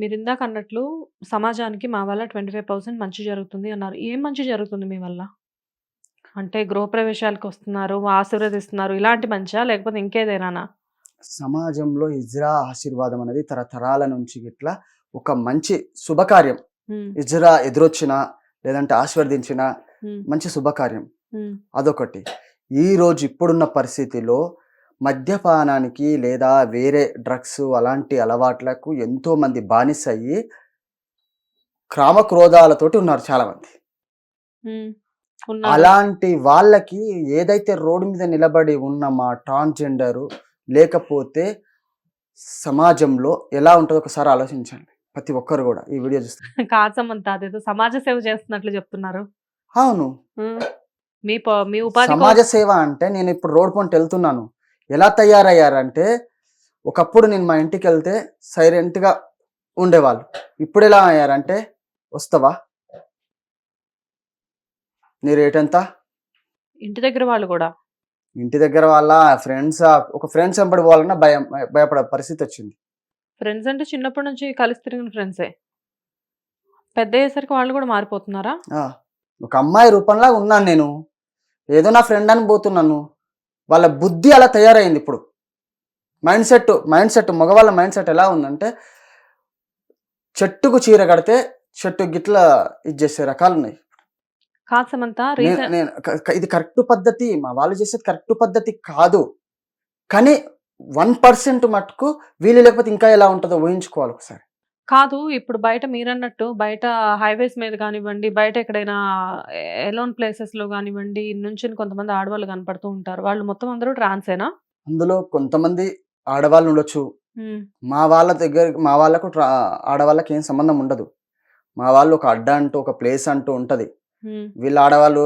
మీరు ఇందాక అన్నట్లు సమాజానికి మా వల్ల 25% మంచి జరుగుతుంది అన్నారు. ఏం మంచి జరుగుతుంది మీ వల్ల? అంటే గృహప్రవేశాలకొస్తున్నారు, ఆశీర్వదిస్తున్నారు ఇలాంటి మంచా? లేకపోతే ఇంకేదైనానా? సమాజంలో హిజ్రా ఆశీర్వాదం అనేది తరతరాల నుంచి గిట్లా ఒక మంచి శుభకార్యం. హిజ్రా ఎదురొచ్చినా, లేదంటే ఆశీర్వదించినా. మంచి శుభకార్యం. అదొకటి. ఈరోజు ఇప్పుడున్న పరిస్థితిలో మద్యపానానికి లేదా వేరే డ్రగ్స్ అలాంటి అలవాట్లకు ఎంతోమంది బానిసయ్యి కామక్రోధాలతోటి ఉన్నారు చాలామంది. అలాంటి వాళ్ళకి ఏదైతే రోడ్డు మీద నిలబడి ఉన్న మా ట్రాన్స్‌జెండరు లేకపోతే సమాజంలో ఎలా ఉంటదో ఒకసారి ఆలోచించండి. ప్రతి ఒక్కరు గూడా ఈ వీడియో చూస్తే. కాదు సమంత అదేదో సమాజ సేవ చేస్తున్నట్లు చెప్తున్నారు. అవును. మీ మీ ఉపాధి సమాజ సేవ అంటే నేను ఇప్పుడు రోడ్ పొంట వెళ్తున్నాను. ఎలా తయారయ్యారంటే ఒకప్పుడు నేను మా ఇంటికెళ్తే సైలెంట్‌గా ఉండేవాళ్ళు. ఇప్పుడెలా అయ్యారంటే వస్తవా? నీ రేటెంత? ఇంటి దగ్గర వాళ్ళు గూడా. ఇంటి దగ్గర వాళ్ళ ఫ్రెండ్సా ఒక ఫ్రెండ్స్ వెంబడి పోవాలన్నా భయం భయపడే పరిస్థితొచ్చింది. ఫ్రెండ్స్ అంటే చిన్నప్పటి నుంచి కలిసి తిరిగిన ఫ్రెండ్సే. పెద్దయ్యేసరికి వాళ్ళు గూడా మారిపోతున్నారా? ఒక అమ్మాయి రూపంలా ఉన్నాను నేను. ఏదో నా ఫ్రెండ్ అని పోతున్నాను. వాళ్ళ బుద్ధి అలా తయారయింది ఇప్పుడు. మైండ్ సెట్ మైండ్ సెట్ మగవాళ్ళ మైండ్ సెట్ ఎలా ఉందంటే చెట్టుకు చీర కడితే చెట్టు గిట్లా ఇది చేసే క క ఇది కరెక్ట్ పద్ధతి. మా వాళ్ళు చేసేది కరెక్ట్ పద్ధతి కాదు. కానీ 1% మటుకు వీళ్ళు లేకపోతే ఇంకా ఎలా ఉంటదో ఊహించుకోవాలి ఒకసారి. కాదు ఇప్పుడు బయట మీరన్నట్టు బయట హైవేస్ మీద గానివ్వండి, బయట ఎక్కడైనా ఎలోన్ ప్లేసెస్‌లో గానివ్వండి, నుంచుని కొంతమంది ఆడవాళ్ళు కనపడుతూ ఉంటారు. వాళ్ళు మొత్తం అందరూ ట్రాన్సేనా? అందులో కొంతమంది ఆడవాళ్ళు ఉండొచ్చు. మా వాళ్ళ దగ్గర మా వాళ్ళకు ఆడవాళ్ళకి ఏం సంబంధం ఉండదు. మా వాళ్ళు ఒక అడ్డా అంటూ ఒక ప్లేస్ అంటూ ఉంటది. వీళ్ళ ఆడవాళ్ళు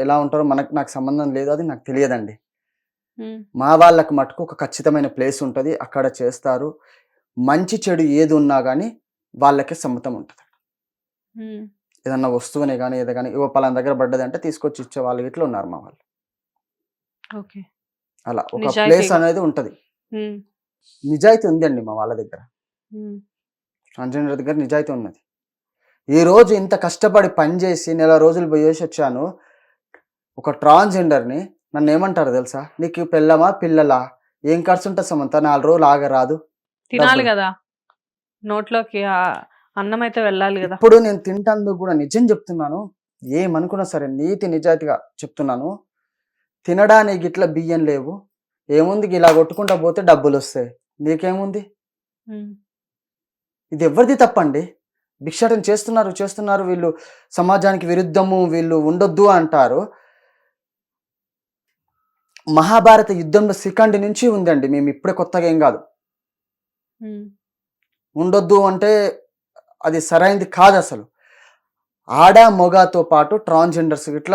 ఎలా ఉంటారో మనకు నాకు సంబంధం లేదు. అది నాకు తెలియదండి. మా వాళ్ళకి మటుకు ఒక ఖచ్చితమైన ప్లేస్ ఉంటది. అక్కడ చేస్తారు. మంచి చెడు ఏది ఉన్నా గానీ వాళ్ళకే సమ్మతం ఉంటది. ఏదన్నా వస్తువునే గానీ, ఏదో గానీ ఇగో పలానా దగ్గర పడ్డదంటే తీసుకొచ్చి ఇచ్చేవాళ్ళు గిట్ల ఉన్నారు మా వాళ్ళు. ఓకే. అలా ఒక ప్లేస్. అనేది ఉంటది. నిజాయితీ ఉందండి మా వాళ్ళ దగ్గర. ట్రాన్స్‌జెండర్ దగ్గర నిజాయితీ ఉన్నది. ఈరోజు ఇంత కష్టపడి పని చేసి నెల రోజులు పోయేసొచ్చాను. ఒక ట్రాన్స్‌జెండర్‌ని నన్నేమంటారో తెలుసా? నీకు పెళ్ళామా? పిల్లలా? ఏం ఖర్చుంటది సమంత 4 రోజులు ఆగరాదు? తినాలి డబ్బులు. నోట్లోకి అన్నం అయితే వెళ్ళాలి గదా! ఇప్పుడు నేను తింటందుకు గూడా నిజం చెప్తున్నాను. ఏమనుకున్నా సరే నీతి నిజాయితీగా చెప్తున్నాను. తినడానికి గిట్ల బియ్యం లేవు. ఏముంది ఇలా కొట్టుకుంటా పోతే డబ్బులొస్తాయి. నీకేముంది? హ్మ్. ఇది ఎవరిది తప్పండి? భిక్షాటన చేస్తున్నారు, చేస్తున్నారు. వీళ్ళు సమాజానికి విరుద్ధము, వీళ్ళు ఉండొద్దు అంటారు. మహాభారత యుద్ధంలో శిఖండి నుంచి ఉందండి. మేము ఇప్పుడే కొత్తగా ఏం గాదు. ఉండొద్దు అంటే అది సరైంది కాదసలు. ఆడ, మొగతో పాటు ట్రాన్స్‌జెండర్స్ గిట్ల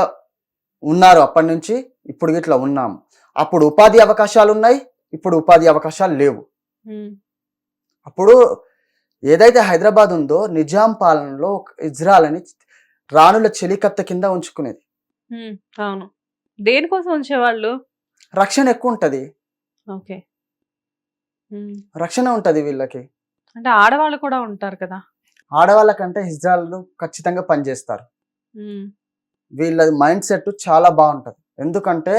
ఉన్నారు అప్పటినుంచి. ఇప్పుడు గిట్ల ఉన్నాము. అప్పుడు ఉపాధి అవకాశాలున్నాయి. ఇప్పుడు ఉపాధి అవకాశాలు లేవు. అప్పుడు ఏదైతే హైదరాబాద్ ఉందో నిజాం పాలనలో ఒక ఇజ్రాయెల్‌ని రాణుల చెలికత్త కింద ఉంచుకునేది. అవును. దేనికోసం ఉంచేవాళ్ళు? రక్షణ ఎక్కువుంటది. ఓకే. హ్మ్. రక్షణ ఉంటది వీళ్ళకి. అంటే ఆడవాళ్ళు కూడా ఉంటారు కదా! ఆడవాళ్ళకంటే ఇజ్రాయెల్‌లు ఖచ్చితంగా పనిచేస్తారు. వీళ్ళ మైండ్ సెట్ చాలా బావుంటది. ఎందుకంటే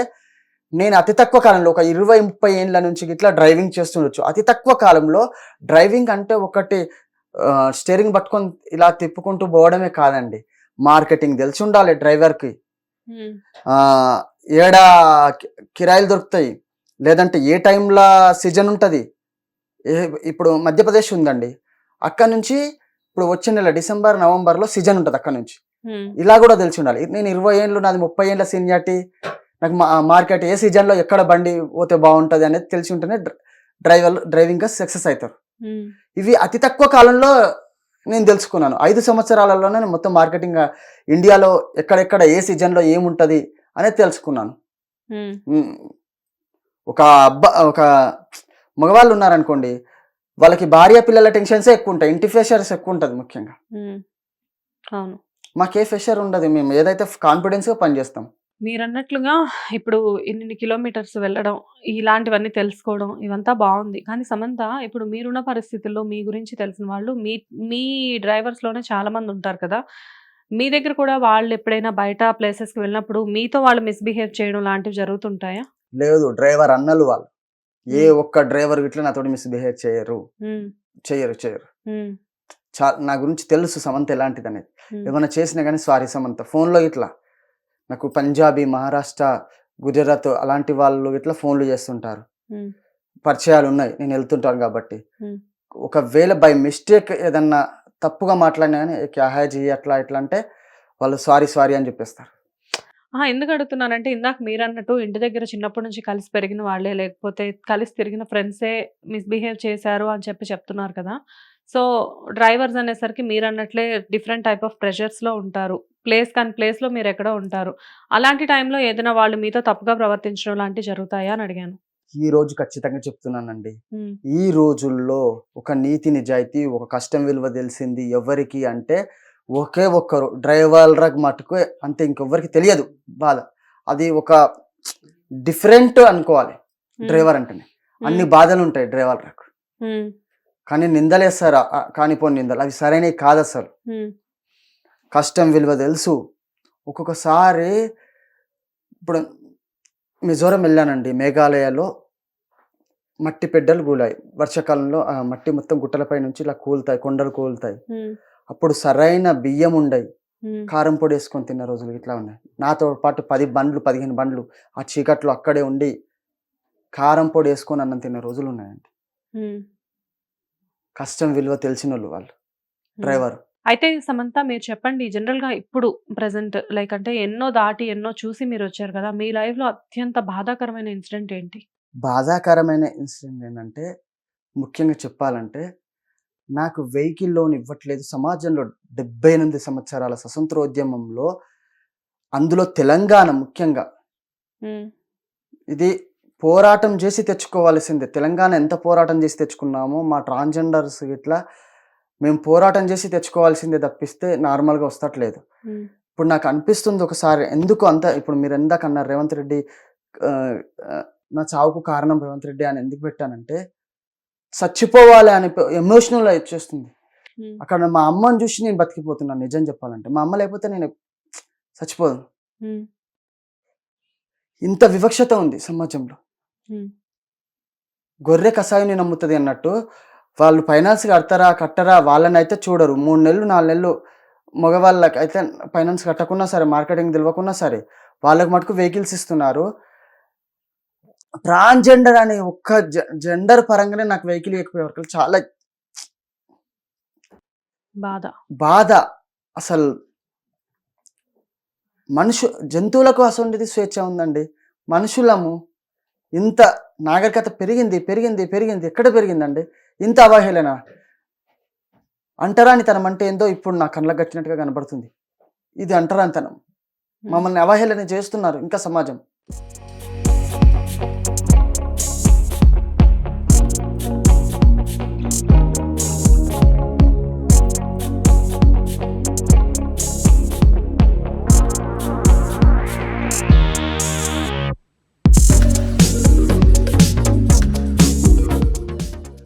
నేను అతి తక్కువ కాలంలో ఒక 20, 30 ఏండ్ల నుంచి గిట్లా డ్రైవింగ్ చేస్తుండొచ్చు. అతి తక్కువ కాలంలో డ్రైవింగ్ అంటే ఒకటి స్టీరింగ్ పట్టుకొని ఇలా తిప్పుకుంటూ పోవడమే కాదండి. మార్కెటింగ్ తెలిసుండాలి డ్రైవర్‌కి. హ్మ్. ఆహ్, ఏడ కిరాయిలు దొరుకుతాయి. లేదంటే ఏ టైంల సీజన్ ఉంటది. ఇప్పుడు మధ్యప్రదేశ్ ఉందండి. అక్కడి నుంచి ఇప్పుడు వచ్చే నెల డిసెంబర్, నవంబర్‌లో సీజన్ ఉంటది అక్కడి నుంచి. ఇలా గూడా తెలిసుండాలి. నేను 20 ఏండ్లు నాది 30 ఏండ్ల సీనియారిటీ. నాకు మా మార్కెట్ ఏ సీజన్‌లో ఎక్కడ బండి పోతే బావుంటది అనేది తెలిసి ఉంటేనే డ్ర డ్రైవర్లు డ్రైవింగ్‌గా సక్సెస్ అయితారు. హ్మ్. ఇవి అతి తక్కువ కాలంలో నేను తెలుసుకున్నాను. 5 సంవత్సరాలలోనే నేను మొత్తం మార్కెటింగ్ ఇండియాలో ఎక్కడెక్కడ ఏ సీజన్‌లో ఏముంటది అనేది తెలుసుకున్నాను. ఒక అబ్బ ఒక మగవాళ్ళు ఉన్నారనుకోండి. వాళ్ళకి భార్య పిల్లల టెన్షన్సే ఎక్కువుంటాయి. ఇంటి ప్రెషర్స్ ఎక్కువుంటది ముఖ్యంగా. హ్మ్. అవును. మాకే ప్రెషర్ ఉండదు. మేము ఏదైతే కాన్ఫిడెన్స్‌గా పనిచేస్తాం. మీరన్నట్లుగా ఇప్పుడు ఇన్నిన్ని కిలోమీటర్స్ వెళ్ళడం, ఇలాంటివన్నీ తెలుసుకోవడం ఇవంతా బావుంది. కానీ సమంత ఇప్పుడు మీరున్న పరిస్థితుల్లో మీ గురించి తెలిసిన వాళ్ళు మీ మీ డ్రైవర్స్‌లోనే చాలామందుంటారు కదా! మీ దగ్గర కూడా వాళ్ళెప్పుడైనా బయట ప్లేసెస్‌కి వెళ్ళినప్పుడు మీతో వాళ్ళు మిస్‌బిహేవ్ చేయడం లాంటివి జరుగుతుంటాయా? లేదు. డ్రైవర్ అన్నలు వాళ్ళు. ఏ. ఒక్క డ్రైవర్ గిట్ల నాతోటి మిస్‌బిహేవ్ చేయరు. హ్మ్. చెయ్యరు. చెయ్యరు. హ్మ్. చా నా గురించి తెలుసు సమంత ఎలాంటిదనేది. హ్మ్. ఏమన్నా చేసినా గానీ సారీ సమంత. ఫోన్‌లో ఇట్లా నాకు పంజాబీ, మహారాష్ట్ర, గుజరాత్ అలాంటి వాళ్ళు ఇట్లా ఫోన్‌లు చేస్తుంటారు. హ్మ్. పరిచయాలున్నాయి. నేను ఎళ్తుంటాను గాబట్టి. హ్మ్. ఒకవేళ బై మిస్టేక్ ఏదన్నా తప్పుగా మాట్లాడినా గానీ క్యా హై జీ అట్లా ఇట్లా అంటే వాళ్ళు సారీ సారీ అని జెప్పేస్తారు. ఎందుకు అడుగుతున్నానంటే ఇందాక మీరన్నట్టు ఇంటి దగ్గర చిన్నప్పటి నుంచి కలిసి పెరిగిన వాళ్ళే లేకపోతే కలిసి తిరిగిన ఫ్రెండ్సే మిస్‌బిహేవ్ చేశారు అని చెప్పి చెప్తున్నారు కదా! సో, డ్రైవర్స్ అనేసరికి మీరన్నట్లే డిఫరెంట్ టైప్ ఆఫ్ ప్రెషర్స్‌లో ఉంటారు. ప్లేస్ కాని ప్లేస్‌లో మీరెక్కడో ఉంటారు. అలాంటి టైంలో ఏదైనా వాళ్ళు మీతో తప్పుగా ప్రవర్తించడం లాంటివి జరుగుతాయా అని అడిగాను. ఈ రోజు ఖచ్చితంగా చెప్తున్నానండి. ఈ రోజుల్లో ఒక నీతి నిజాయితీ, ఒక కష్టం విలువ తెలిసింది ఎవరికి అంటే ఒకే ఒక్కరు డ్రైవర్‌లకు మటుకు అంతే ఇంకెవ్వరికీ తెలియదు బాధ. అది ఒక డిఫరెంట్ అనుకోవాలి. డ్రైవర్ అంటేనే. అన్ని హ్మ్. బాధలుంటాయి డ్రైవర్‌లకు. హ్మ్. కానీ నిందలేస్తారు. కానిపోని నిందలు. అవి సరైనవి కాదసలు. హ్మ్. కష్టం విలువ తెలుసు. ఒక్కొక్కసారి ఇప్పుడు మిజోరం ఎళ్ళానండి. మేఘాలయలో మట్టి పెడ్డలు కూలాయి. వర్షాకాలంలో ఆ మట్టి మొత్తం గుట్టలపై నుంచి ఇలా కూలుతాయి. కొండలు కూలుతాయి. అప్పుడు సరైన బియ్యం ఉండయి. కారం పొడేసుకొని తిన్న రోజులు ఇట్లా ఉన్నాయి. నాతో పాటు 10 బండ్లు, 15 బండ్లు ఆ చీకట్లో అక్కడే ఉండి కారం పొడేసుకొని అన్నం తిన్న రోజులున్నాయండి. హ్మ్. కష్టం విలువ తెలిసినోళ్ళు వాళ్ళు. హ్మ్. డ్రైవర్. అయితే సమంత మీరు చెప్పండి జనరల్‌గా ఇప్పుడు ప్రెజెంట్ లైక్ అంటే ఎన్నో దాటి ఎన్నో చూసి మీరొచ్చారు కదా! మీ లైఫ్‌లో అత్యంత బాధాకరమైన ఇన్సిడెంట్ ఏంటి? బాధాకరమైన ఇన్సిడెంట్ ఏంటంటే ముఖ్యంగా చెప్పాలంటే నాకు వెహికల్ లోన్ ఇవ్వట్లేదు. సమాజంలో 78 సంవత్సరాల స్వతంత్రోద్యమంలో అందులో తెలంగాణ ముఖ్యంగా. ఇది పోరాటం చేసి తెచ్చుకోవాల్సిందే. తెలంగాణ ఎంత పోరాటం చేసి తెచ్చుకున్నామో మా ట్రాన్స్‌జెండర్స్ గిట్లా మేము పోరాటం చేసి తెచ్చుకోవాల్సిందే తప్పిస్తే నార్మల్‌గా వస్తట్లేదు. ఇప్పుడు నాకు అనిపిస్తుంది ఒకసారి ఎందుకు అంత ఇప్పుడు మీరు ఇందాక అన్నారు రేవంత్ రెడ్డి నా చావుకు కారణం రేవంత్ రెడ్డి అని ఎందుకు పెట్టానంటే చచ్చిపోవాలి అని ఎమోషనల్ వచ్చేస్తుంది. అక్కడ మా అమ్మని చూసి నేను బతికిపోతున్నాను నిజం చెప్పాలంటే. మా అమ్మ లేకపోతే నేను చచ్చిపోదును. హ్మ్. ఇంత వివక్షత ఉంది సమాజంలో. గొర్రె కషాయాన్ని నమ్ముతది అన్నట్టు వాళ్ళు ఫైనాన్స్ కడతారా? కట్టరా? వాళ్ళనైతే చూడరు. 3 నెలలు, 4 నెలలు మగవాళ్ళకైతే ఫైనాన్స్ కట్టకున్నా సరే, మార్కెటింగ్ తెలవకున్నా సరే, వాళ్ళకి మటుకు వెహికల్స్ ఇస్తున్నారు. ట్రాన్స్‌జెండర్ అనే ఒక్క జెండర్ పరంగానే నాకు వెహికల్ ఇయ్యకపోయే వరకు చాలా బాధ. బాధ. అసలు మనుషు జంతువులకు అసొంటిది స్వేచ్ఛ ఉందండి. మనుషులము ఇంత నాగరికత పెరిగింది, పెరిగింది, పెరిగింది. ఎక్కడ పెరిగిందండి? ఇంత అవహేళన. అంటరానితనం అంటే ఏందో ఇప్పుడు నా కళ్ళకు కట్టినట్టుగా కనబడుతుంది. ఇది అంటరానితనం. మమ్మల్ని అవహేళన చేస్తున్నారు ఇంకా సమాజం.